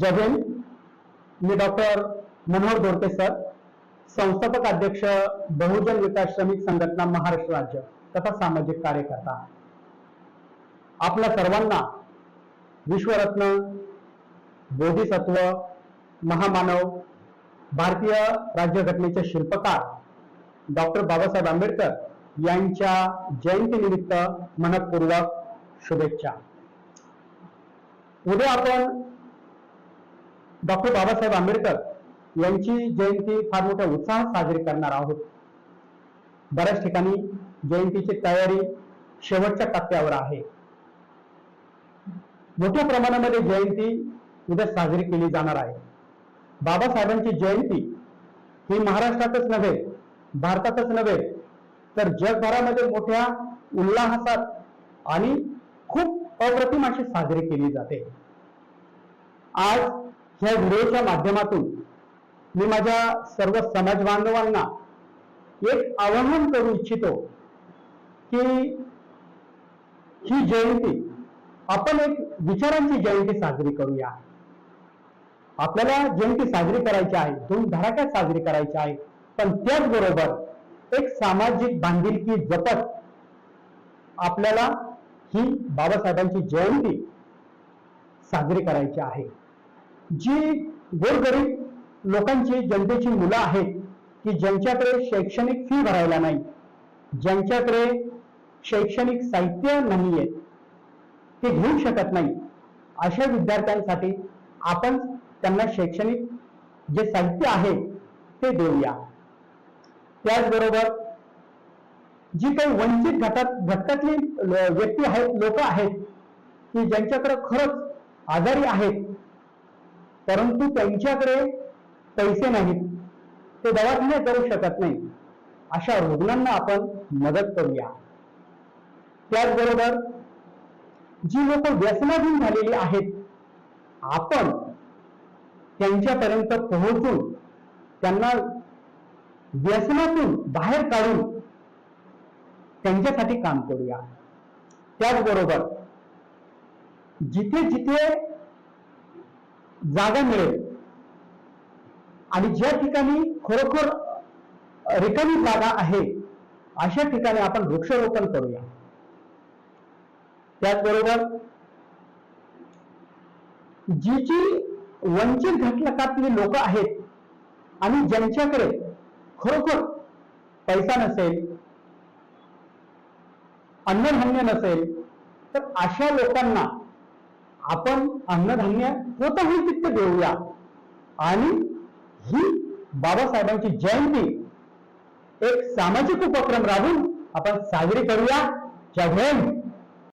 जय हिंद मी doctor Manohar Dorke sir. संस्थापक अध्यक्ष बहुजन विकास श्रमिक संघटना महाराष्ट्र राज्य तथा सामाजिक कार्यकर्ता. आपल्या सर्वांना विश्वरत्न बोधिसत्व महामानव भारतीय राज्यघटनेचे शिल्पकार डॉक्टर बाबासाहेब आंबेडकर यांच्या जयंतीनिमित्त मनपूर्वक शुभेच्छा. उद्या आपण डॉक्टर बाबासाहेब आंबेडकर यांची जयंती फार मोठ्या उत्साहात साजरी करणार आहोत. बऱ्याच ठिकाणी जयंतीची तयारी शेवटच्या टप्प्यावर आहे. मोठ्या प्रमाणामध्ये जयंती उद्या साजरी केली जाणार आहे. बाबासाहेबांची जयंती ही महाराष्ट्रातच नव्हे भारतातच नव्हे तर जगभरामध्ये मोठ्या उल्हासात आणि खूप अप्रतिम अशी साजरी केली जाते. आज ह्या व्हिडिओच्या माध्यमातून मी माझ्या सर्व समाज बांधवांना एक आवाहन करू इच्छितो की ही जयंती आपण एक विचारांची जयंती साजरी करूया. आपल्याला जयंती साजरी करायची आहे दोन धडाक्यात साजरी करायची आहे पण त्याचबरोबर एक सामाजिक बांधिलकी जपत आपल्याला ही बाबासाहेबांची जयंती साजरी करायची आहे. जी गोरगरीब लोकांची जनतेची मुलं आहेत की ज्यांच्याकडे शैक्षणिक फी भरायला नाही ज्यांच्याकडे शैक्षणिक साहित्य नाहीये ते घेऊ शकत नाही अशा विद्यार्थ्यांसाठी आपण त्यांना शैक्षणिक जे साहित्य आहे ते देऊया. त्याचबरोबर जी काही वंचित घटक घटकातली व्यक्ती आहेत लोक आहेत की ज्यांच्याकडे खरंच आजारी आहेत परंतु त्यांच्याकडे पैसे नाहीत. ते दवाखाने करू शकत नाही अशा रुग्णांना आपण मदत करूया. त्याचबरोबर जी लोक व्यसनाधीन झालेली आहेत आपण त्यांच्यापर्यंत पोहोचून त्यांना व्यसनातून बाहेर काढून त्यांच्यासाठी काम करूया. त्याचबरोबर जिथे जिथे जागा मिळेल. आणि ज्या ठिकाणी खरोखर रिकामी जागा आहे अशा ठिकाणी आपण वृक्षारोपण करूया. त्याचबरोबर जी जी वंचित घटकातली लोक आहेत आणि ज्यांच्याकडे खरोखर पैसा नसेल अन्नधान्य नसेल तर अशा लोकांना आपण अन्नधान्य होत होईल तितकं देऊया. आणि ही बाबासाहेबांची जयंती एक सामाजिक उपक्रम राबून आपण साजरी करूया. जय हिंद.